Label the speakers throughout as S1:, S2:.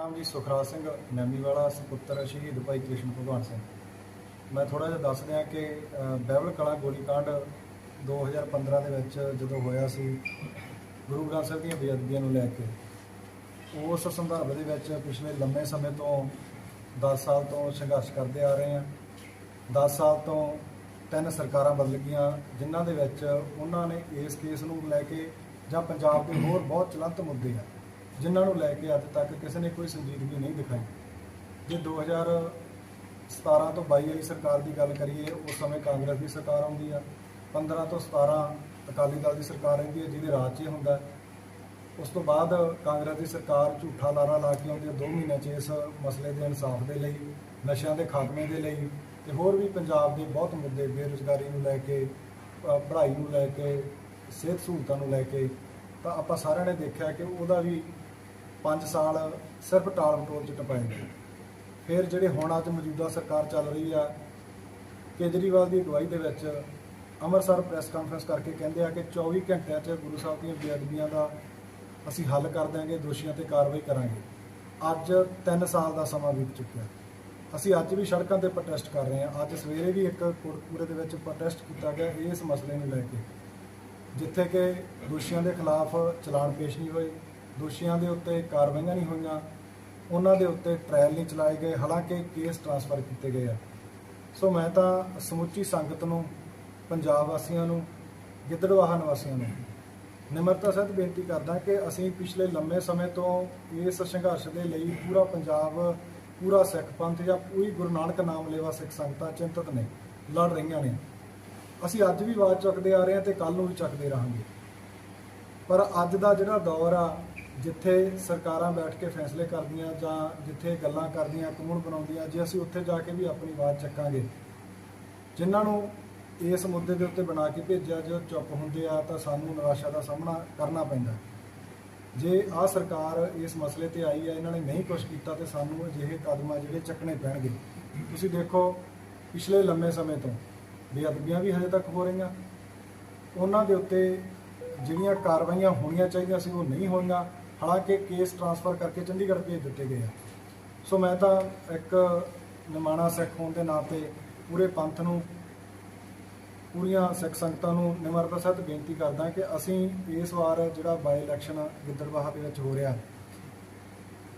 S1: ਨਾਮ ਜੀ ਸੁਖਰਾਜ ਸਿੰਘ ਨੈਮੀਵਾਲਾ ਸੁਪੁੱਤਰ ਸ਼ਹੀਦ ਭਾਈ ਕ੍ਰਿਸ਼ਨ ਭਗਵਾਨ ਸਿੰਘ। ਮੈਂ ਥੋੜਾ ਜਿਹਾ ਦੱਸ ਦਿਆਂ ਕਿ ਅ, ਬਾਈਬਲ ਕਲਾ ਗੋਲੀकांड 2015 ਦੇ ਵਿੱਚ ਜਦੋਂ ਹੋਇਆ ਸੀ ਗੁਰੂ ਗ੍ਰੰਥ ਸਾਹਿਬ ਦੀਆਂ ਬੇਅਦਬੀਆਂ ਨੂੰ ਲੈ ਕੇ। ਉਸ ਸੰਦਰਭ ਦੇ ਵਿੱਚ ਪਿਛਲੇ ਲੰਮੇ ਸਮੇਂ ਤੋਂ 10 ਸਾਲ ਤੋਂ ਸੰਘਰਸ਼ ਕਰਦੇ ਆ ਰਹੇ ਹਾਂ। 10 ਸਾਲ ਤੋਂ ਤਿੰਨ ਸਰਕਾਰਾਂ ਬਦਲ ਗਈਆਂ ਜਿਨ੍ਹਾਂ ਦੇ ਵਿੱਚ ਉਹਨਾਂ ਨੇ ਇਸ ਕੇਸ ਨੂੰ ਲੈ ਕੇ ਜਾਂ ਪੰਜਾਬ ਦੇ ਹੋਰ ਬਹੁਤ ਚਲੰਤ ਮੁੱਦੇ ਆ ਜਿਨ੍ਹਾਂ ਨੂੰ ਲੈ ਕੇ ਅੱਜ ਤੱਕ ਕਿਸੇ ਨੇ ਕੋਈ ਸੰਜੀਦਗੀ ਨਹੀਂ ਦਿਖਾਈ। ਜੇ 2017 ਤੋਂ 22 ਵਾਲੀ ਸਰਕਾਰ ਦੀ ਗੱਲ ਕਰੀਏ, ਉਸ ਸਮੇਂ ਕਾਂਗਰਸ ਦੀ ਸਰਕਾਰ ਆਉਂਦੀ ਆ। 15 ਤੋਂ 17 ਅਕਾਲੀ ਦਲ ਦੀ ਸਰਕਾਰ ਰਹਿੰਦੀ ਹੈ ਜਿਹਦੇ ਰਾਜ 'ਚ ਹੁੰਦਾ। ਉਸ ਤੋਂ ਬਾਅਦ ਕਾਂਗਰਸ ਦੀ ਸਰਕਾਰ ਝੂਠਾ ਲਾਰਾ ਲਾ ਕੇ ਆਉਂਦੀ ਹੈ 2 ਮਹੀਨਿਆਂ 'ਚ ਇਸ ਮਸਲੇ ਦੇ ਇਨਸਾਫ ਦੇ ਲਈ, ਨਸ਼ਿਆਂ ਦੇ ਖਾਤਮੇ ਦੇ ਲਈ ਤੇ ਹੋਰ ਵੀ ਪੰਜਾਬ ਦੇ ਬਹੁਤ ਮੁੱਦੇ ਬੇਰੁਜ਼ਗਾਰੀ ਨੂੰ ਲੈ ਕੇ ਪੜ੍ਹਾਈ ਨੂੰ ਲੈ ਕੇ, ਸਿਹਤ ਸਹੂਲਤਾਂ ਨੂੰ ਲੈ ਕੇ, ਤਾਂ ਆਪਾਂ ਸਾਰਿਆਂ ਨੇ ਦੇਖਿਆ ਕਿ ਉਹਦਾ ਵੀ 5 ਸਾਲ ਸਿਰਫ ਟਾਲ ਮਟੋਲ ਚ ਟਪਾਏ ਗਏ। ਫਿਰ ਜਿਹੜੇ ਹੁਣ ਅੱਜ ਮੌਜੂਦਾ ਸਰਕਾਰ ਚੱਲ ਰਹੀ ਆ, ਕੇਜਰੀਵਾਲ ਦੀ ਅਗਵਾਈ ਦੇ ਵਿੱਚ ਅੰਮ੍ਰਿਤਸਰ ਪ੍ਰੈਸ ਕਾਨਫਰੰਸ ਕਰਕੇ ਕਹਿੰਦੇ ਆ ਕਿ 24 ਘੰਟਿਆਂ 'ਚ ਗੁਰੂ ਸਾਹਿਬ ਦੀਆਂ ਬੇਅਦਬੀਆਂ ਦਾ ਅਸੀਂ ਹੱਲ ਕਰ ਦਿਆਂਗੇ, ਦੋਸ਼ੀਆਂ ਤੇ ਕਾਰਵਾਈ ਕਰਾਂਗੇ। ਅੱਜ 3 ਸਾਲ ਦਾ ਸਮਾਂ ਬੀਤ ਚੁੱਕਿਆ ਅਸੀਂ ਅੱਜ ਵੀ ਸੜਕਾਂ ਤੇ ਪ੍ਰੋਟੈਸਟ ਕਰ ਰਹੇ ਹਾਂ। ਅੱਜ ਸਵੇਰੇ ਵੀ ਇੱਕ ਕੋਟਕਪੂਰੇ ਦੇ ਵਿੱਚ ਪ੍ਰੋਟੈਸਟ ਕੀਤਾ ਗਿਆ ਇਸ ਮਸਲੇ ਨੂੰ ਲੈ ਕੇ, ਜਿੱਥੇ ਕਿ ਦੋਸ਼ੀਆਂ ਦੇ ਖਿਲਾਫ ਚਲਾਨ ਪੇਸ਼ ਨਹੀਂ ਹੋਏ। ਦੋਸ਼ੀਆਂ ਦੇ ਉੱਤੇ ਕਾਰਵਾਈਆਂ ਨਹੀਂ ਹੋਈਆਂ, ਉਹਨਾਂ ਦੇ ਉੱਤੇ ਟ੍ਰਾਇਲ ਨਹੀਂ ਚਲਾਏ ਗਏ, ਹਾਲਾਂਕਿ ਕੇਸ ਟ੍ਰਾਂਸਫਰ ਕੀਤੇ ਗਏ ਆ। ਸੋ ਮੈਂ ਤਾਂ ਸਮੁੱਚੀ ਸੰਗਤ ਨੂੰ, ਪੰਜਾਬ ਵਾਸੀਆਂ ਨੂੰ ਗਿੱਦੜਵਾਹਾ ਨਿਵਾਸੀਆਂ ਨੂੰ ਨਿਮਰਤਾ ਸਹਿਤ ਬੇਨਤੀ ਕਰਦਾ ਕਿ ਅਸੀਂ ਪਿਛਲੇ ਲੰਮੇ ਸਮੇਂ ਤੋਂ ਇਸ ਸੰਘਰਸ਼ ਦੇ ਲਈ ਪੂਰਾ ਪੰਜਾਬ, ਪੂਰਾ ਸਿੱਖ ਪੰਥ ਜਾਂ ਪੂਰੀ ਗੁਰੂ ਨਾਨਕ ਨਾਮ ਲੇਵਾ ਸਿੱਖ ਸੰਗਤਾਂ ਚਿੰਤਤ ਨੇ, ਲੜ ਰਹੀਆਂ ਨੇ। ਅਸੀਂ ਅੱਜ ਵੀ ਆਵਾਜ਼ ਚੁੱਕਦੇ ਆ ਰਹੇ ਹਾਂ ਤੇ ਕੱਲ ਨੂੰ ਵੀ ਚੱਕਦੇ ਰਹਾਂਗੇ। ਪਰ ਅੱਜ ਦਾ ਜਿਹੜਾ ਦੌਰ ਆ ਜਿੱਥੇ ਸਰਕਾਰਾਂ ਬੈਠ ਕੇ ਫੈਸਲੇ ਕਰਦੀਆਂ ਜਾਂ ਜਿੱਥੇ ਗੱਲਾਂ ਕਰਦੀਆਂ, ਕਾਨੂੰਨ ਬਣਾਉਂਦੀਆਂ, ਜੇ ਅਸੀਂ ਉੱਥੇ ਜਾ ਕੇ ਵੀ ਆਪਣੀ ਆਵਾਜ਼ ਚੱਕਾਂਗੇ। ਜਿਨ੍ਹਾਂ ਨੂੰ ਇਸ ਮੁੱਦੇ ਦੇ ਉੱਤੇ ਬਣਾ ਕੇ ਭੇਜਿਆ ਜੋ ਚੁੱਪ ਹੁੰਦੇ ਆ, ਤਾਂ ਸਾਨੂੰ ਨਿਰਾਸ਼ਾ ਦਾ ਸਾਹਮਣਾ ਕਰਨਾ ਪੈਂਦਾ। ਜੇ ਆ ਸਰਕਾਰ ਇਸ ਮਸਲੇ ਤੇ ਆਈ ਹੈ ਇਹਨਾਂ ਨੇ ਨਹੀਂ ਕੁਝ ਕੀਤਾ, ਤੇ ਸਾਨੂੰ ਅਜਿਹੇ ਕਦਮ ਆ ਜਿਹੜੇ ਚੱਕਣੇ ਪੈਣਗੇ। ਤੁਸੀਂ ਦੇਖੋ, ਪਿਛਲੇ ਲੰਮੇ ਸਮੇਂ ਤੋਂ ਬੇਅਦਬੀਆਂ ਵੀ ਹਜੇ ਤੱਕ ਹੋ ਰਹੀਆਂ। ਉਹਨਾਂ ਦੇ ਉੱਤੇ ਜਿਹੜੀਆਂ ਕਾਰਵਾਈਆਂ ਹੋਣੀਆਂ ਚਾਹੀਦੀਆਂ ਸੀ, ਉਹ ਨਹੀਂ ਹੋਈਆਂ। ਹਾਲਾਂਕਿ ਕੇਸ ਟ੍ਰਾਂਸਫਰ ਕਰਕੇ ਚੰਡੀਗੜ੍ਹ ਭੇਜ ਦਿੱਤੇ ਗਏ ਆ ਸੋ ਮੈਂ ਤਾਂ ਇੱਕ ਨਿਮਾਣਾ ਸਿੱਖ ਹੋਣ ਦੇ ਨਾਤੇ ਪੂਰੇ ਪੰਥ ਨੂੰ, ਪੂਰੀਆਂ ਸਿੱਖ ਸੰਗਤਾਂ ਨੂੰ ਨਿਮਰਤਾ ਸਹਿਤ ਬੇਨਤੀ ਕਰਦਾ ਕਿ ਅਸੀਂ ਇਸ ਵਾਰ ਜਿਹੜਾ ਬਾਈ ਇਲੈਕਸ਼ਨ ਗਿੱਦੜਬਾਹਾ ਦੇ ਵਿੱਚ ਹੋ ਰਿਹਾ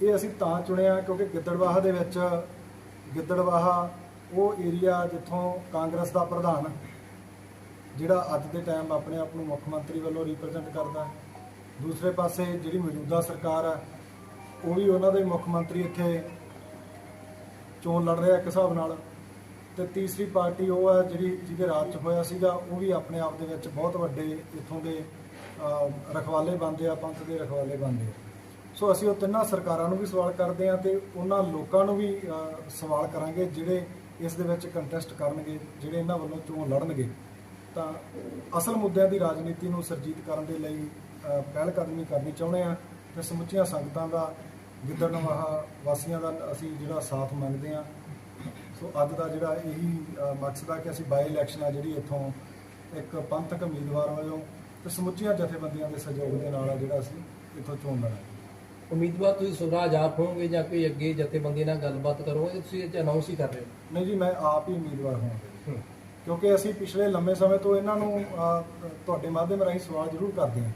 S1: ਇਹ ਅਸੀਂ ਤਾਂ ਚੁਣਿਆ ਕਿਉਂਕਿ ਗਿੱਦੜਬਾਹਾ ਦੇ ਵਿੱਚ ਗਿੱਦੜਬਾਹਾ ਉਹ ਏਰੀਆ ਜਿੱਥੋਂ ਕਾਂਗਰਸ ਦਾ ਪ੍ਰਧਾਨ ਜਿਹੜਾ ਅੱਜ ਦੇ ਟਾਈਮ ਆਪਣੇ ਆਪ ਨੂੰ ਮੁੱਖ ਮੰਤਰੀ ਵੱਲੋਂ ਰਿਪਰੈਜ਼ੈਂਟ ਕਰਦਾ ਹੈ। ਦੂਸਰੇ ਪਾਸੇ ਜਿਹੜੀ ਮੌਜੂਦਾ ਸਰਕਾਰ ਹੈ ਉਹ ਵੀ ਉਹਨਾਂ ਦੇ ਮੁੱਖ ਮੰਤਰੀ ਇੱਥੇ ਚੋਣ ਲੜ ਰਿਹਾ ਇੱਕ ਹਿਸਾਬ ਨਾਲ। ਤੇ ਤੀਸਰੀ ਪਾਰਟੀ ਉਹ ਹੈ ਜਿਹੜੀ ਜਿਹਦੇ ਰਾਜ 'ਚ ਹੋਇਆ ਸੀਗਾ, ਉਹ ਵੀ ਆਪਣੇ ਆਪ ਦੇ ਵਿੱਚ ਬਹੁਤ ਵੱਡੇ ਇੱਥੋਂ ਦੇ ਰਖਵਾਲੇ ਬਣਦੇ ਆ, ਪੰਥ ਦੇ ਰਖਵਾਲੇ ਬਣਦੇ ਆ। ਸੋ ਅਸੀਂ ਉਹ ਤਿੰਨਾਂ ਸਰਕਾਰਾਂ ਨੂੰ ਵੀ ਸਵਾਲ ਕਰਦੇ ਆ ਤੇ ਉਹਨਾਂ ਲੋਕਾਂ ਨੂੰ ਵੀ ਸਵਾਲ ਕਰਾਂਗੇ ਜਿਹੜੇ ਇਸ ਦੇ ਵਿੱਚ ਕੰਟੈਸਟ ਕਰਨਗੇ, ਜਿਹੜੇ ਇਹਨਾਂ ਵੱਲੋਂ ਚੋਣ ਲੜਨਗੇ। ਤਾਂ ਅਸਲ ਮੁੱਦਿਆਂ ਦੀ ਰਾਜਨੀਤੀ ਨੂੰ ਸਰਜੀਤ ਕਰਨ ਦੇ ਲਈ ਪਹਿਲ ਕਦਮੀ ਕਰਨੀ ਚਾਹੁੰਦੇ ਆ ਤੇ ਸਮੁੱਚੀਆਂ ਸੰਗਤਾਂ ਦਾ ਗਿੱਦੜਨਵਾਹਾ ਵਾਸੀਆਂ ਦਾ ਅਸੀਂ ਜਿਹੜਾ ਸਾਥ ਮੰਗਦੇ ਆ ਸੋ ਅੱਜ ਦਾ ਜਿਹੜਾ ਇਹੀ ਮਕਸਦ ਆ ਕਿ ਅਸੀਂ ਬਾਈ ਇਲੈਕਸ਼ਨ ਆ ਜਿਹੜੀ ਇੱਥੋਂ ਇੱਕ ਪੰਥਕ ਉਮੀਦਵਾਰ ਵੱਲੋਂ ਤੇ ਸਮੁੱਚੀਆਂ ਜਥੇਬੰਦੀਆਂ ਦੇ ਸਹਿਯੋਗ ਦੇ ਨਾਲ ਆ ਜਿਹੜਾ ਅਸੀਂ ਇੱਥੋਂ ਚੋਣ ਲੜਾਂਗੇ।
S2: ਉਮੀਦਵਾਰ ਤੁਸੀਂ ਸੁਰਾਜ ਆਪ ਹੋਵੋਗੇ ਜਾਂ ਕੋਈ ਅੱਗੇ ਜਥੇਬੰਦੀ ਨਾਲ ਗੱਲਬਾਤ ਕਰੋਗੇ? ਤੁਸੀਂ ਇਹ ਅਨਾਉਂਸ ਹੀ ਕਰ ਰਹੇ
S1: ਨਹੀਂ ਜੀ ਮੈਂ ਆਪ ਹੀ ਉਮੀਦਵਾਰ ਹੋਵਾਂਗਾ।
S2: ਹੋ।
S1: ਕਿਉਂਕਿ ਅਸੀਂ ਪਿਛਲੇ ਲੰਮੇ ਸਮੇਂ ਤੋਂ ਇਹਨਾਂ ਨੂੰ ਤੁਹਾਡੇ ਮਾਧਿਅਮ ਰਾਹੀਂ ਸਵਾਲ ਜ਼ਰੂਰ ਕਰਦੇ ਹਾਂ।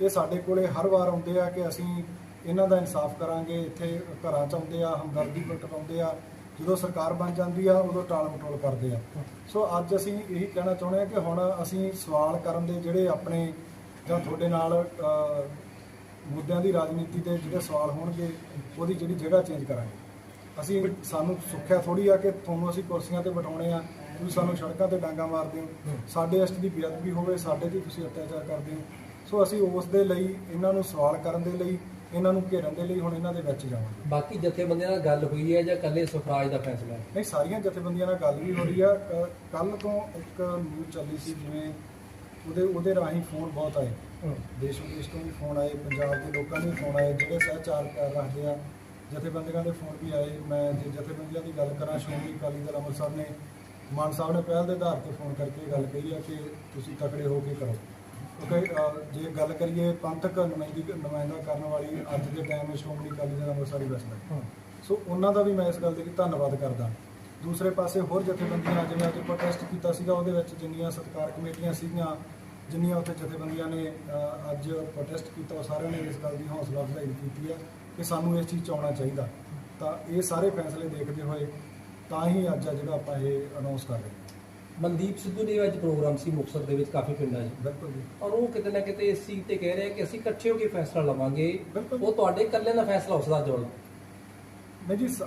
S1: ਇਹ ਸਾਡੇ ਕੋਲੇ ਹਰ ਵਾਰ ਆਉਂਦੇ ਆ ਕਿ ਅਸੀਂ ਇਹਨਾਂ ਦਾ ਇਨਸਾਫ ਕਰਾਂਗੇ ਇੱਥੇ ਘਰਾਂ 'ਚ ਆਉਂਦੇ ਆ ਹਮਦਰਦੀ ਪ੍ਰਗਟਾਉਂਦੇ ਆ ਜਦੋਂ ਸਰਕਾਰ ਬਣ ਜਾਂਦੀ ਆ ਉਦੋਂ ਟਾਲ ਮਟੋਲ ਕਰਦੇ ਆ। ਸੋ ਅੱਜ ਅਸੀਂ ਇਹੀ ਕਹਿਣਾ ਚਾਹੁੰਦੇ ਆ ਕਿ ਹੁਣ ਅਸੀਂ ਸਵਾਲ ਕਰਨ ਦੇ ਜਿਹੜੇ ਆਪਣੇ ਜਾਂ ਤੁਹਾਡੇ ਨਾਲ ਮੁੱਦਿਆਂ ਦੀ ਰਾਜਨੀਤੀ ਤੇ ਜਿਹੜੇ ਸਵਾਲ ਹੋਣਗੇ ਉਹਦੀ ਜਿਹੜੀ ਜਗ੍ਹਾ ਚੇਂਜ ਕਰਾਂਗੇ। ਅਸੀਂ ਸਾਨੂੰ ਸੁੱਖਿਆ ਥੋੜੀ ਆ ਕਿ ਤੁਹਾਨੂੰ ਅਸੀਂ ਕੁਰਸੀਆਂ ਤੇ ਬਿਠਾਉਣੇ ਆ ਤੁਸੀਂ ਸਾਨੂੰ ਸੜਕਾਂ ਤੇ ਡਾਂਗਾ ਮਾਰਦੇ ਹੋ। ਸਾਡੇ ਅਸਟ ਦੀ ਬੇਅਦਬੀ ਹੋਵੇ ਸਾਡੇ ਤੇ ਤੁਸੀਂ ਅਤਿਆਚਾਰ ਕਰਦੇ ਹੋ। ਸੋ ਅਸੀਂ ਉਸ ਦੇ ਲਈ ਇਹਨਾਂ ਨੂੰ ਸਵਾਲ ਕਰਨ ਦੇ ਲਈ ਇਹਨਾਂ ਨੂੰ ਘੇਰਨ ਦੇ ਲਈ ਹੁਣ ਇਹਨਾਂ ਦੇ ਵਿੱਚ ਜਾਵਾਂਗੇ।
S2: ਬਾਕੀ ਜਥੇਬੰਦੀਆਂ ਨਾਲ ਗੱਲ ਹੋਈ ਹੈ ਜਾਂ ਕੱਲੇ ਸੁਖਰਾਜ ਦਾ ਫੈਸਲਾ ਹੈ?
S1: ਨਹੀਂ ਸਾਰੀਆਂ ਜਥੇਬੰਦੀਆਂ ਨਾਲ ਗੱਲ ਵੀ ਹੋ ਰਹੀ ਆ। ਕੱਲ ਤੋਂ ਇੱਕ ਨਿਊਜ਼ ਚੱਲੀ ਸੀ ਜਿਵੇਂ ਉਹਦੇ ਉਹਦੇ ਰਾਹੀਂ ਫੋਨ ਬਹੁਤ ਆਏ। ਦੇਸ਼ ਵਿਦੇਸ਼ ਤੋਂ ਵੀ ਫੋਨ ਆਏ ਪੰਜਾਬ ਦੇ ਲੋਕਾਂ ਦੇ ਫੋਨ ਆਏ ਜਿਹੜੇ ਸਹਿਚਾਰ ਕਰ ਰੱਖਦੇ ਆ। ਜਥੇਬੰਦੀਆਂ ਦੇ ਫੋਨ ਵੀ ਆਏ। ਮੈਂ ਜੇ ਜਥੇਬੰਦੀਆਂ ਦੀ ਗੱਲ ਕਰਾਂ ਸ਼੍ਰੋਮਣੀ ਅਕਾਲੀ ਦਲ ਅੰਮ੍ਰਿਤਸਰ ਨੇ ਮਾਨ ਸਾਹਿਬ ਨੇ ਪਹਿਲ ਦੇ ਆਧਾਰ ਤੇ ਫੋਨ ਕਰਕੇ ਗੱਲ ਕਹੀ ਆ ਕਿ ਤੁਸੀਂ ਤਕੜੇ ਹੋ ਕੇ ਕਰੋ। ਕਿਉਂਕਿ ਜੇ ਗੱਲ ਕਰੀਏ ਪੰਥਕ ਨੁਮਾਇੰਦੀ ਨੁਮਾਇੰਦਾ ਕਰਨ ਵਾਲੀ ਅੱਜ ਦੇ ਟਾਈਮ ਵਿੱਚ ਸ਼੍ਰੋਮਣੀ ਅਕਾਲੀ ਦਲ ਅੰਮ੍ਰਿਤਸਰੀ ਵਸਦਾ
S2: ਹਾਂ।
S1: ਸੋ ਉਹਨਾਂ ਦਾ ਵੀ ਮੈਂ ਇਸ ਗੱਲ ਦੇ ਲਈ ਧੰਨਵਾਦ ਕਰਦਾ। ਦੂਸਰੇ ਪਾਸੇ ਹੋਰ ਜਥੇਬੰਦੀਆਂ ਜਿਵੇਂ ਅੱਜ ਪ੍ਰੋਟੈਸਟ ਕੀਤਾ ਸੀਗਾ ਉਹਦੇ ਵਿੱਚ ਜਿੰਨੀਆਂ ਸਤਕਾਰ ਕਮੇਟੀਆਂ ਸੀਗੀਆਂ ਜਿੰਨੀਆਂ ਉੱਥੇ ਜਥੇਬੰਦੀਆਂ ਨੇ ਅੱਜ ਪ੍ਰੋਟੈਸਟ ਕੀਤਾ ਉਹ ਸਾਰਿਆਂ ਨੇ ਇਸ ਗੱਲ ਦੀ ਹੌਸਲਾ ਅਫਜ਼ਾਈ ਕੀਤੀ ਹੈ ਕਿ ਸਾਨੂੰ ਇਸ ਚੀਜ਼ 'ਚ ਆਉਣਾ ਚਾਹੀਦਾ। ਤਾਂ ਇਹ ਸਾਰੇ ਫੈਸਲੇ ਦੇਖਦੇ ਹੋਏ ਤਾਂ ਹੀ ਅੱਜ ਆ ਜਿਹੜਾ ਆਪਾਂ ਇਹ ਅਨਾਉਂਸ ਕਰ ਰਹੇ ਹਾਂ।
S2: ਮਨਦੀਪ ਸਿੱਧੂ ਦੇ ਅੱਜ ਪ੍ਰੋਗਰਾਮ ਸੀ ਮੁਕਤਸਰ ਦੇ ਵਿੱਚ ਕਾਫੀ ਪਿੰਡਾਂ 'ਚ।
S1: ਬਿਲਕੁਲ ਜੀ।
S2: ਔਰ ਉਹ ਕਿਤੇ ਨਾ ਕਿਤੇ ਇਸ ਚੀਜ਼ ਤੇ ਕਹਿ ਰਹੇ ਕਿ ਅਸੀਂ ਇਕੱਠੇ ਹੋ ਕੇ ਫੈਸਲਾ ਲਵਾਂਗੇ। ਉਹ ਤੁਹਾਡੇ ਇਕੱਲੇ ਦਾ ਫੈਸਲਾ ਉਸ ਦਾ ਜੋੜ
S1: ਨਹੀਂ ਜੀ ਸ-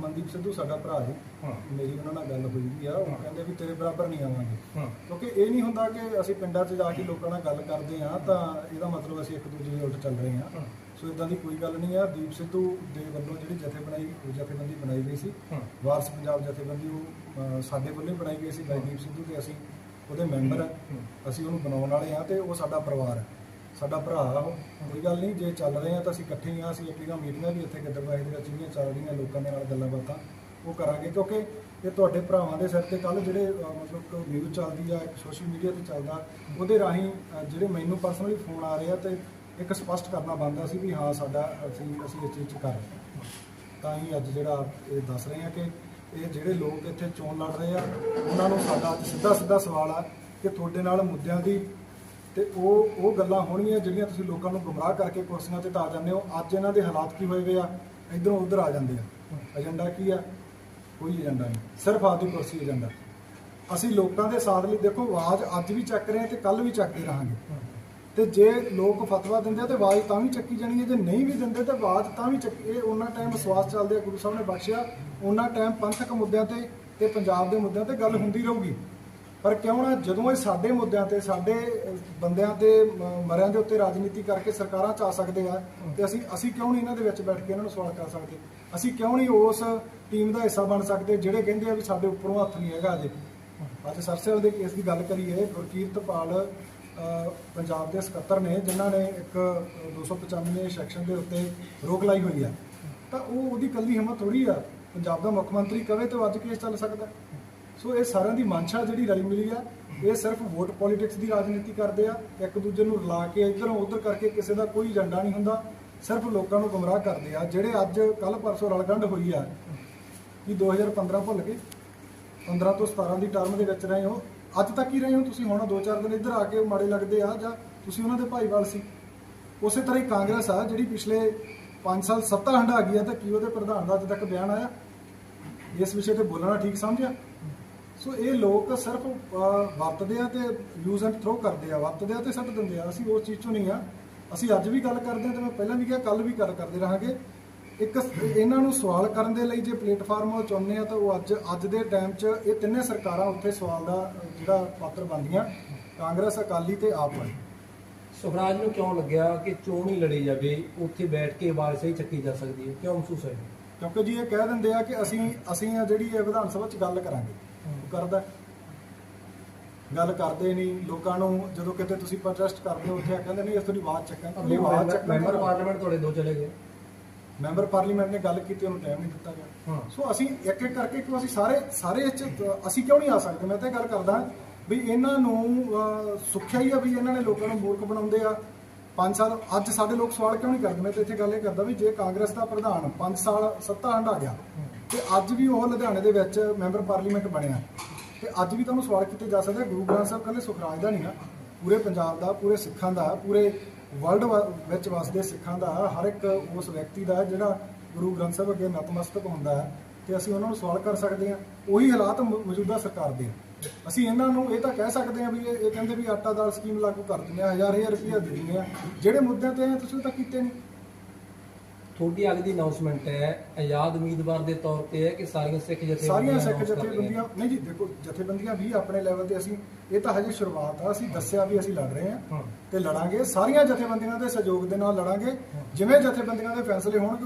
S1: ਮਨਦੀਪ ਸਿੱਧੂ ਸਾਡਾ ਭਰਾ ਜੀ।
S2: ਹਾਂ।
S1: ਮੇਰੀ ਉਹਨਾਂ ਨਾਲ ਗੱਲ ਹੋਈ ਵੀ ਆ ਉਹ ਕਹਿੰਦੇ ਵੀ ਤੇਰੇ ਬਰਾਬਰ ਨਹੀਂ ਆਵਾਂਗੇ।
S2: ਹਾਂ।
S1: ਕਿਉਂਕਿ ਇਹ ਨਹੀਂ ਹੁੰਦਾ ਕਿ ਅਸੀਂ ਪਿੰਡਾਂ 'ਚ ਜਾ ਕੇ ਲੋਕਾਂ ਨਾਲ ਗੱਲ ਕਰਦੇ ਹਾਂ ਤਾਂ ਇਹਦਾ ਮਤਲਬ ਅਸੀਂ ਇੱਕ ਦੂਜੇ ਦੇ ਉਲਟ ਚੱਲ ਰਹੇ ਹਾਂ।
S2: ਹਾਂ।
S1: ਸੋ ਇਦਾਂ ਦੀ ਕੋਈ ਗੱਲ ਨਹੀਂ ਆ। ਦੀਪ ਸਿੱਧੂ ਦੇ ਵੱਲੋਂ ਜਿਹੜੀ ਜਥੇ ਬਣਾਈ ਜਥੇਬੰਦੀ ਬਣਾਈ ਗਈ ਸੀ
S2: ਹਾਂ।
S1: ਵਾਰਸ ਪੰਜਾਬ ਜਥੇਬੰਦੀ ਉਹ ਸਾਡੇ ਵੱਲੋਂ ਹੀ ਬਣਾਈ ਗਈ ਸੀ। ਬਾਈ ਦੀਪ ਸਿੱਧੂ ਤੇ ਅਸੀਂ ਉਹਦੇ ਮੈਂਬਰ ਆ। ਅਸੀਂ ਉਹਨੂੰ ਬਣਾਉਣ ਵਾਲੇ ਆ ਤੇ ਉਹ ਸਾਡਾ ਪਰਿਵਾਰ ਹੈ ਸਾਡਾ ਭਰਾ ਆ ਉਹ ਕੋਈ ਗੱਲ ਨਹੀਂ ਜੇ ਚੱਲ ਰਹੇ ਆ ਤਾਂ ਅਸੀਂ ਇਕੱਠੇ ਹੀ ਆ ਅਸੀਂ ਆਪਣੀਆਂ ਮੀਟਿੰਗਾਂ ਵੀ ਇੱਥੇ ਗਿੱਦੜਬਾਹੀ ਦੇ ਵਿੱਚ ਜਿਹੜੀਆਂ ਚੱਲ ਰਹੀਆਂ ਲੋਕਾਂ ਦੇ ਨਾਲ ਗੱਲਾਂ ਬਾਤਾਂ ਉਹ ਕਰਾਂਗੇ। ਕਿਉਂਕਿ ਇਹ ਤੁਹਾਡੇ ਭਰਾਵਾਂ ਦੇ ਸਿਰ ਤੇ ਕੱਲ ਜਿਹੜੇ ਅ, ਮਤਲਬ ਨਿਊਜ਼ ਚੱਲਦੀ ਆ ਸੋਸ਼ਲ ਮੀਡੀਆ ਤੇ ਚੱਲਦਾ ਉਹਦੇ ਰਾਹੀਂ ਜਿਹੜੇ ਮੈਨੂੰ ਪਰਸਨਲੀ ਫੋਨ ਆ ਰਹੇ ਆ ਤੇ ਇੱਕ ਸਪਸ਼ਟ ਕਰਨਾ ਬਣਦਾ ਸੀ ਵੀ ਹਾਂ ਸਾਡਾ ਅਸੀਂ ਅਸੀਂ ਇਸ ਚੀਜ਼ 'ਚ ਕਰ ਰਹੇ ਤਾਂ ਹੀ ਅੱਜ ਜਿਹੜਾ ਇਹ ਦੱਸ ਰਹੇ ਹਾਂ ਕਿ ਇਹ ਜਿਹੜੇ ਲੋਕ ਇੱਥੇ ਚੋਣ ਲੜ ਰਹੇ ਆ ਉਹਨਾਂ ਨੂੰ ਸਾਡਾ ਅੱਜ ਸਿੱਧਾ ਸਿੱਧਾ ਸਵਾਲ ਆ ਕਿ ਤੁਹਾਡੇ ਨਾਲ ਮੁੱਦਿਆਂ ਦੀ ਤੇ ਉਹ ਉਹ ਗੱਲਾਂ ਹੋਣਗੀਆਂ ਜਿਹੜੀਆਂ ਤੁਸੀਂ ਲੋਕਾਂ ਨੂੰ ਗੁੰਮਰਾਹ ਕਰਕੇ ਕੁਰਸੀਆਂ ਤੇ ਤਾਂ ਜਾਂਦੇ ਹੋ। ਅੱਜ ਇਹਨਾਂ ਦੇ ਹਾਲਾਤ ਕੀ ਹੋਏ ਵੇ ਆ? ਇਧਰੋਂ ਉਧਰ ਆ ਜਾਂਦੇ ਆ। ਏਜੰਡਾ ਕੀ ਆ? ਕੋਈ ਏਜੰਡਾ ਨਹੀਂ। ਸਿਰਫ ਆਪਦੀ ਕੁਰਸੀ ਏਜੰਡਾ। ਅਸੀਂ ਲੋਕਾਂ ਦੇ ਸਾਥ ਲਈ ਦੇਖੋ, ਆਵਾਜ਼ ਅੱਜ ਵੀ ਚੱਕ ਰਹੇ ਹਾਂ ਤੇ ਕੱਲ ਵੀ ਚੱਕਦੇ ਰਹਾਂਗੇ। ਤੇ ਜੇ ਲੋਕ ਫਤਵਾ ਦਿੰਦੇ ਆ ਤੇ ਆਵਾਜ਼ ਤਾਂ ਵੀ ਚੱਕੀ ਜਾਣੀ ਹੈ। ਜੇ ਨਹੀਂ ਵੀ ਦਿੰਦੇ ਤੇ ਆਵਾਜ਼ ਤਾਂ ਵੀ ਚੱਕੀ ਇਹ ਉਹਨਾਂ ਟਾਈਮ ਵਿਸ਼ਵਾਸ ਚੱਲਦੇ ਆ। ਗੁਰੂ ਸਾਹਿਬ ਨੇ ਬਖਸ਼ਿਆ। ਉਹਨਾਂ ਟਾਈਮ ਪੰਥਕ ਮੁੱਦਿਆਂ ਤੇ ਤੇ ਪੰਜਾਬ ਦੇ ਮੁੱਦਿਆਂ ਤੇ ਗੱਲ ਹੁੰਦੀ ਰਹੂਗੀ। ਪਰ ਕਿਉਂ ਨਾ ਜਦੋਂ ਇਹ ਸਾਡੇ ਮੁੱਦਿਆਂ ਤੇ ਸਾਡੇ ਬੰਦਿਆਂ ਤੇ ਮਰਿਆਂ ਦੇ ਉੱਤੇ ਰਾਜਨੀਤੀ ਕਰਕੇ ਸਰਕਾਰਾਂ ਚ ਆ ਸਕਦੇ ਆ ਤੇ ਅਸੀਂ ਅਸੀਂ ਕਿਉਂ ਨਹੀਂ ਇਹਨਾਂ ਦੇ ਵਿੱਚ ਬੈਠ ਕੇ ਇਹਨਾਂ ਨੂੰ ਸਵਾਲ ਕਰ ਸਕਦੇ? ਅਸੀਂ ਕਿਉਂ ਨਹੀਂ ਉਸ ਟੀਮ ਦਾ ਹਿੱਸਾ ਬਣ ਸਕਦੇ ਜਿਹੜੇ ਕਹਿੰਦੇ ਆ ਵੀ ਸਾਡੇ ਉੱਪਰੋਂ ਹੱਥ ਨਹੀਂ ਹੈਗਾ ਅਜੇ? ਅੱਜ ਸਰਸੇਲ ਦੇ ਕੇਸ ਦੀ ਗੱਲ ਕਰੀਏ ਗੁਰਕੀਰਤਪਾਲ ਪੰਜਾਬ ਦੇ ਸਕੱਤਰ ਨੇ ਜਿਨ੍ਹਾਂ ਨੇ ਇੱਕ ਅ, 295 ਸੈਕਸ਼ਨ ਦੇ ਉੱਤੇ ਰੋਕ ਲਾਈ ਹੋਈ ਆ। ਤਾਂ ਉਹ ਉਹਦੀ ਕੱਲੀ ਹਿੰਮਤ ਥੋੜੀ ਆ ਪੰਜਾਬ ਦਾ ਮੁੱਖ ਮੰਤਰੀ ਕਵੇ ਤਾਂ ਅੱਜ ਕੇਸ ਚੱਲ ਸਕਦਾ। ਸੋ ਇਹ ਸਾਰਿਆਂ ਦੀ ਮੰਸ਼ਾ ਜਿਹੜੀ ਰਲੀ ਮਿਲੀ ਆ, ਇਹ ਸਿਰਫ ਵੋਟ ਪੋਲਿਟਿਕਸ ਦੀ ਰਾਜਨੀਤੀ ਕਰਦੇ ਆ, ਇੱਕ ਦੂਜੇ ਨੂੰ ਰਲਾ ਕੇ ਇੱਧਰੋਂ ਉੱਧਰ ਕਰਕੇ ਕਿਸੇ ਦਾ ਕੋਈ ਏਜੰਡਾ ਨਹੀਂ ਹੁੰਦਾ, ਸਿਰਫ ਲੋਕਾਂ ਨੂੰ ਗੁੰਮਰਾਹ ਕਰਦੇ ਆ। ਜਿਹੜੇ ਅੱਜ ਕੱਲ ਪਰਸੋਂ ਰਲਗੰਡ ਹੋਈ ਆ ਕਿ 2015 ਭੁੱਲ ਗਏ 15 ਤੋਂ 17 ਦੀ ਟਰਮ ਦੇ ਵਿੱਚ ਰਹੇ ਹੋ, ਅੱਜ ਤੱਕ ਹੀ ਰਹੇ ਹੋ ਤੁਸੀਂ, ਹੁਣ ਦੋ ਚਾਰ ਦਿਨ ਇੱਧਰ ਆ ਕੇ ਮਾੜੇ ਲੱਗਦੇ ਆ, ਜਾਂ ਤੁਸੀਂ ਉਹਨਾਂ ਦੇ ਭਾਈਵਾਲ ਸੀ। ਉਸੇ ਤਰ੍ਹਾਂ ਹੀ ਕਾਂਗਰਸ ਆ, ਜਿਹੜੀ ਪਿਛਲੇ 5 ਸਾਲ ਸੱਤਾ ਹੰਡਾ ਗਈ ਆ, ਤਾਂ ਕੀ ਉਹਦੇ ਪ੍ਰਧਾਨ ਦਾ ਅੱਜ ਤੱਕ ਬਿਆਨ ਆਇਆ? ਇਸ ਵਿਸ਼ੇ ਤੇ ਬੋਲਣਾ ਠੀਕ ਸਮਝਿਆ? ਸੋ ਇਹ ਲੋਕ ਸਿਰਫ ਵਰਤਦੇ ਆ ਤੇ ਯੂਜ਼ ਐਂਡ ਥਰੋ ਕਰਦੇ ਆ ਵਰਤਦੇ ਆ ਤੇ ਸੱਟ ਦਿੰਦੇ ਆ। ਅਸੀਂ ਉਸ ਚੀਜ਼ ਚੋਂ ਨਹੀਂ ਆ। ਅਸੀਂ ਅੱਜ ਵੀ ਗੱਲ ਕਰਦੇ ਆ ਤੇ ਮੈਂ ਪਹਿਲਾਂ ਵੀ ਕਿਹਾ ਕੱਲ ਵੀ ਗੱਲ ਕਰਦੇ ਰਹਾਂਗੇ। ਇੱਕ ਇਹਨਾਂ ਨੂੰ ਸਵਾਲ ਕਰਨ ਦੇ ਲਈ ਜੇ ਪਲੇਟਫਾਰਮ ਚਾਹੁੰਦੇ ਆ ਤਾਂ ਉਹ ਅੱਜ ਅੱਜ ਦੇ ਟਾਈਮ 'ਚ ਇਹ ਤਿੰਨੇ ਸਰਕਾਰਾਂ ਉੱਥੇ ਸਵਾਲ ਦਾ ਜਿਹੜਾ ਪਾਤਰ ਬਣਦੀਆਂ ਕਾਂਗਰਸ ਅਕਾਲੀ ਤੇ ਆਪ ਵਾਲੀ।
S2: ਸੁਖਰਾਜ ਨੂੰ ਕਿਉਂ ਲੱਗਿਆ ਕਿ ਚੋਣ ਹੀ ਲੜੀ ਜਾਵੇ ਉੱਥੇ ਬੈਠ ਕੇ ਆਵਾਜ਼ ਸਹੀ ਚੱਕੀ ਜਾ ਸਕਦੀ ਹੈ? ਕਿਉਂ ਮਹਿਸੂਸ ਹੋਇਆ?
S1: ਕਿਉਂਕਿ ਜੀ ਇਹ ਕਹਿ ਦਿੰਦੇ ਆ ਕਿ ਅਸੀਂ ਅਸੀਂ ਆ ਜਿਹੜੀ ਇਹ ਵਿਧਾਨ ਸਭਾ 'ਚ ਗੱਲ ਕਰਾਂਗੇ। ਉਹ ਕਰਦਾ ਗੱਲ ਕਰਦੇ ਨਹੀਂ ਲੋਕਾਂ ਨੂੰ ਜਦੋਂ ਕਿਤੇ ਤੁਸੀਂ ਪ੍ਰੋਟੈਸਟ ਕਰਦੇ ਹੋ ਉੱਥੇ ਕਹਿੰਦੇ ਨਹੀਂ ਇਸ ਤੋਂ ਦੀ ਆਵਾਜ਼ ਚੱਕਾਂ ਉਹਦੀ ਆਵਾਜ਼ ਚੱਕਣ
S2: ਮੈਂਬਰ ਪਾਰਲੀਮੈਂਟ ਤੁਹਾਡੇ ਦੋ ਚਲੇ ਗਏ।
S1: ਮੈਂਬਰ ਪਾਰਲੀਮੈਂਟ ਨੇ ਗੱਲ ਕੀਤੀ ਉਹਨੂੰ ਟਾਈਮ ਨਹੀਂ ਦਿੱਤਾ ਗਿਆ। ਸੋ ਅਸੀਂ ਇੱਕ ਇੱਕ ਕਰਕੇ ਕਿਉਂ ਅਸੀਂ ਸਾਰੇ ਸਾਰੇ 'ਚ ਅਸੀਂ ਕਿਉਂ ਨਹੀਂ ਆ ਸਕਦੇ? ਮੈਂ ਤਾਂ ਗੱਲ ਕਰਦਾ ਵੀ ਇਹਨਾਂ ਨੂੰ ਸੁੱਖਿਆ ਹੀ ਆ ਵੀ ਇਹਨਾਂ ਨੇ ਲੋਕਾਂ ਨੂੰ ਮੂਰਖ ਬਣਾਉਂਦੇ ਆ। 5 ਸਾਲ ਅੱਜ ਸਾਡੇ ਲੋਕ ਸਵਾਲ ਕਿਉਂ ਨਹੀਂ ਕਰਦੇ? ਮੈਂ ਤਾਂ ਇੱਥੇ ਗੱਲ ਇਹ ਕਰਦਾ ਵੀ ਜੇ ਕਾਂਗਰਸ ਦਾ ਪ੍ਰਧਾਨ 5 ਸਾਲ ਸੱਤਾ ਹੰਡਾ ਗਿਆ ਤੇ ਅੱਜ ਵੀ ਉਹ ਲੁਧਿਆਣੇ ਦੇ ਵਿੱਚ ਮੈਂਬਰ ਪਾਰਲੀਮੈਂਟ ਬਣਿਆ। ਤੇ ਅੱਜ ਵੀ ਤੁਹਾਨੂੰ ਸਵਾਲ ਕੀਤੇ ਜਾ ਸਕਦੇ ਆ, ਗੁਰੂ ਗ੍ਰੰਥ ਸਾਹਿਬ ਕੱਲੇ ਸੁਖਰਾਜ ਦਾ ਨਹੀਂ ਨਾ ਪੂਰੇ ਪੰਜਾਬ ਦਾ ਪੂਰੇ ਸਿੱਖਾਂ ਦਾ ਪੂਰੇ ਵਰਲਡ ਵਿੱਚ ਵਸਦੇ ਸਿੱਖਾਂ ਦਾ ਹਰ ਇੱਕ ਉਸ ਵਿਅਕਤੀ ਦਾ ਜਿਹੜਾ ਗੁਰੂ ਗ੍ਰੰਥ ਸਾਹਿਬ ਅੱਗੇ ਨਤਮਸਤਕ ਹੁੰਦਾ ਹੈ। ਤੇ ਅਸੀਂ ਉਹਨਾਂ ਨੂੰ ਸਵਾਲ ਕਰ ਸਕਦੇ ਹਾਂ ਉਹੀ ਹਾਲਾਤ ਮੌਜੂਦਾ ਸਰਕਾਰ ਦੇ ਅਸੀਂ ਇਹਨਾਂ ਨੂੰ ਇਹ ਤਾਂ ਕਹਿ ਸਕਦੇ ਹਾਂ ਵੀ ਇਹ ਕਹਿੰਦੇ ਵੀ ਆਟਾ ਦਾਲ ਸਕੀਮ ਲਾਗੂ ਕਰ ਦਿੰਦੇ ਆ ਹਜ਼ਾਰ ਹਜ਼ਾਰ ਰੁਪਈਆ ਦੇ ਦਿੰਦੇ ਆ। ਜਿਹੜੇ ਮੁੱਦਿਆਂ ਤੇ ਤੁਸੀਂ ਉਹ ਤਾਂ ਕੀਤੇ ਨਹੀਂ।
S2: ਤੁਹਾਡੀ ਅੱਜ ਦੀ ਅਨਾਉਂਸਮੈਂਟ ਹੈ ਆਜ਼ਾਦ ਉਮੀਦਵਾਰ ਦੇ ਤੌਰ ਤੇ ਹੈ ਕਿ ਸਾਰੀਆਂ ਸਿੱਖ ਜਥੇਬੰਦੀਆਂ
S1: ਸਾਰੀਆਂ ਸਿੱਖ। ਜਥੇਬੰਦੀਆਂ ਨਹੀਂ ਜੀ ਦੇਖੋ ਜਥੇਬੰਦੀਆਂ ਵੀ ਆਪਣੇ ਲੈਵਲ ਤੇ ਅਸੀਂ ਇਹ ਤਾਂ ਹਜੇ ਸ਼ੁਰੂਆਤ ਆ ਅਸੀਂ ਦੱਸਿਆ ਵੀ ਅਸੀਂ ਲੜ ਰਹੇ ਹਾਂ
S2: ਹਾਂ।
S1: ਤੇ ਲੜਾਂਗੇ। ਸਾਰੀਆਂ ਜਥੇਬੰਦੀਆਂ ਦੇ ਸਹਿਯੋਗ ਦੇ ਨਾਲ ਲੜਾਂਗੇ। ਜਿਵੇਂ ਜਥੇਬੰਦੀਆਂ ਦੇ ਫੈਸਲੇ ਹੋਣਗੇ